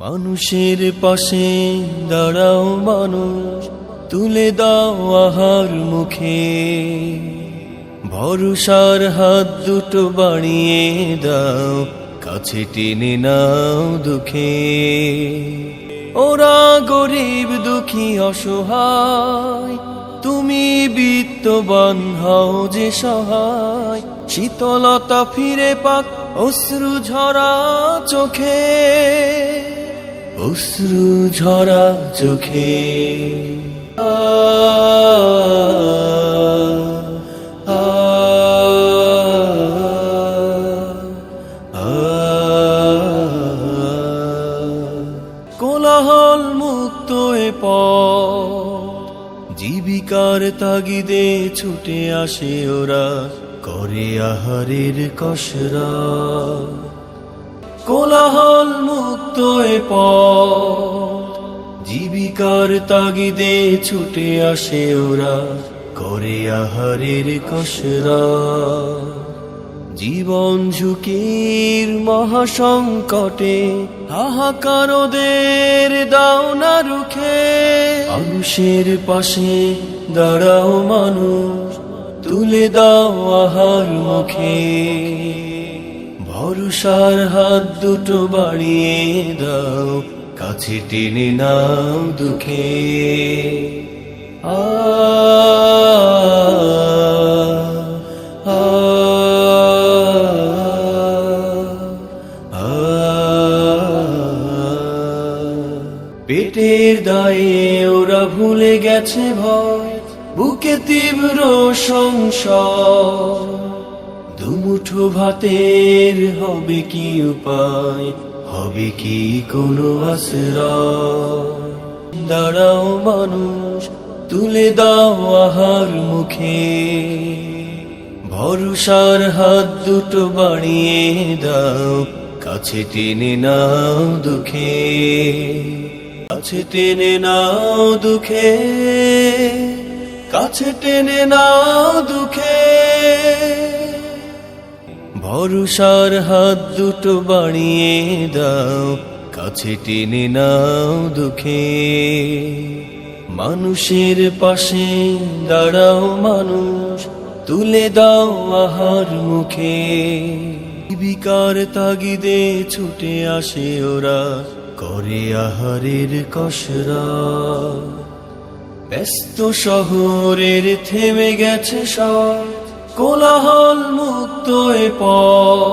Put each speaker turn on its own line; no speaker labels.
মানুষের পাশে দাঁড়াও মানুষ, তুলে দাও আহার মুখে। ভরসার হাত দুটো বাড়িয়ে দাও, কাছে টেনে নাও দুঃখে। ওরা গরিব, দুঃখী, অসহায়, তুমি বিত্তবান হও যে সহায়। শীতলতা ফিরে পাক, অশ্রু ঝরা চোখে। অশ্রু ঝরা চোখে। কোলাহল মুক্ত এ পথ। জীবিকার তাগিদে ছুটে আসে ওরা, করে আহারের কসরা। কোলাহল মুক্ত জীবিকার তাগিদে ছুটে আসে ওরা, করে আহারের কসরা জীবন ঝুঁকির মহাসংকটে হাহাকারদের দাও না রুখে। মানুষের পাশে দাঁড়াও মানুষ, তুলে দাও আহার মুখে। ভরসার হাত দুটো বাড়িয়ে দাও কাছে টেনে নাও দুঃখে আ পেটের দায়ে ওরা ভুলে গেছে ভয় বুকে তীব্র সংশয় দুমুঠো ভাতের হবে কি উপায়? হবে কি কোনো আশ্রয়? দাঁড়াও মানুষ, তুলে দাও আহার মুখে। ভরসার হাত দুটো বাড়িয়ে দাও, কাছে টেনে নাও দুঃখে। কাছে টেনে নাও দুঃখে, কাছে টেনে নাও দুঃখে। ভরসার হাত দুটো বাড়িয়ে দাও, কাছে টেনে নাও দুঃখে। মানুষের পাশে দাঁড়াও মানুষ, তুলে দাও আহার মুখে। জীবিকার তাগিদে ছুটে আসে ওরা, করে আহারের কসরা। ব্যস্ত শহরের থেমে গেছে সব কোলাহল মুক্ত এ পথ।